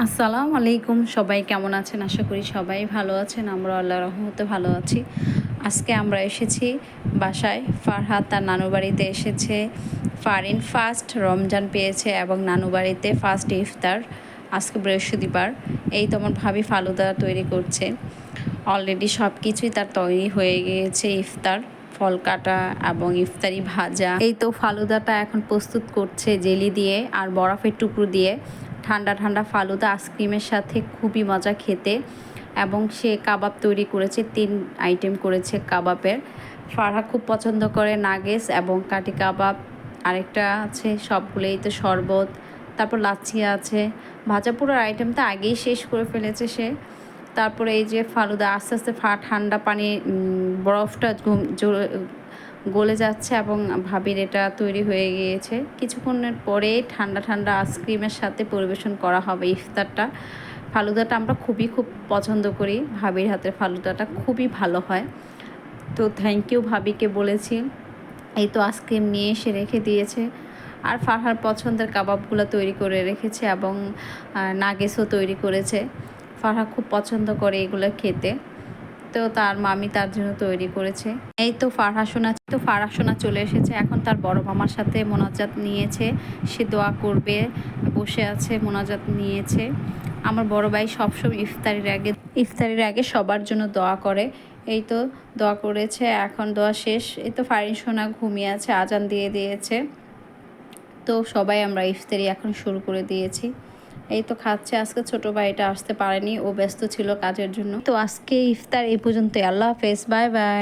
আসসালামু আলাইকুম। সবাই কেমন আছেন? আশা করি সবাই ভালো আছেন। আমরা আল্লাহ রহমতে ভালো আছি। আজকে আমরা এসেছি বাসায়। ফারহাত তার নানু বাড়িতে এসেছে। ফারিন ফার্স্ট রমজান পেয়েছে এবং নানু বাড়িতে ফার্স্ট ইফতার আজকে বৃহস্পতিবার। এই তো আমার ভাবি ফালুদা তৈরি করছে। অলরেডি সব কিছুই তার তৈরি হয়ে গিয়েছে, ইফতার, ফল কাটা এবং ইফতারি ভাজা। এই তো ফালুদাটা এখন প্রস্তুত করছে জেলি দিয়ে আর বরফের টুকরো দিয়ে। ঠান্ডা ঠান্ডা ফালুদা আইসক্রিমের সাথে খুবই মজা খেতে। এবং সে কাবাব তৈরি করেছে, তিন আইটেম করেছে কাবাবের। ফারহা খুব পছন্দ করে নাগেস এবং কাটি কাবাব। আরেকটা আছে, সবগুলোই তো শরবত। তারপর লাচ্ছি আছে। ভাজা পোড়ার আইটেমটা আগেই শেষ করে ফেলেছে সে। তারপরে এই যে ফালুদা আস্তে আস্তে ফা ঠান্ডা পানি বরফটা গলে যাচ্ছে এবং ভাবির এটা তৈরি হয়ে গিয়েছে। কিছুক্ষণের পরে ঠান্ডা ঠান্ডা আইসক্রিমের সাথে পরিবেশন করা হবে ইফতারটা। ফালুদাটা আমরা খুবই খুব পছন্দ করি। ভাবির হাতের ফালুদাটা খুবই ভালো হয়। তো থ্যাংক ইউ ভাবিকে বলেছি। এই তো আইসক্রিম নিয়ে এসে রেখে দিয়েছে। আর ফারহার পছন্দের কাবাবগুলো তৈরি করে রেখেছে এবং নাগেসও তৈরি করেছে। ফারহা খুব পছন্দ করে এগুলো খেতে। তো তার মামি তার জন্য তৈরি করেছে। এই তো ফারহাসোনা তো ফারহাসোনা চলে এসেছে। এখন তার বড় মামার সাথে মোনাজাত নিয়েছে। সে দোয়া করবে, বসে আছে, মোনাজাত নিয়েছে। আমার বড় ভাই সবসময় ইফতারির আগে ইফতারির আগে সবার জন্য দোয়া করে। এই তো দোয়া করেছে, এখন দোয়া শেষ। এই তো ফারিন সোনা ঘুমিয়ে আছে, আজান দিয়ে দিয়েছে। তো সবাই আমরা ইফতারি এখন শুরু করে দিয়েছি। এই তো খাচ্ছে। আজকে ছোট ভাইটা আসতে পারেনি। ও ব্যস্ত ছিল কাজের জন্য। তো আজকে ইফতার এই পর্যন্ত আল্লাহ হাফেজ। Bye bye.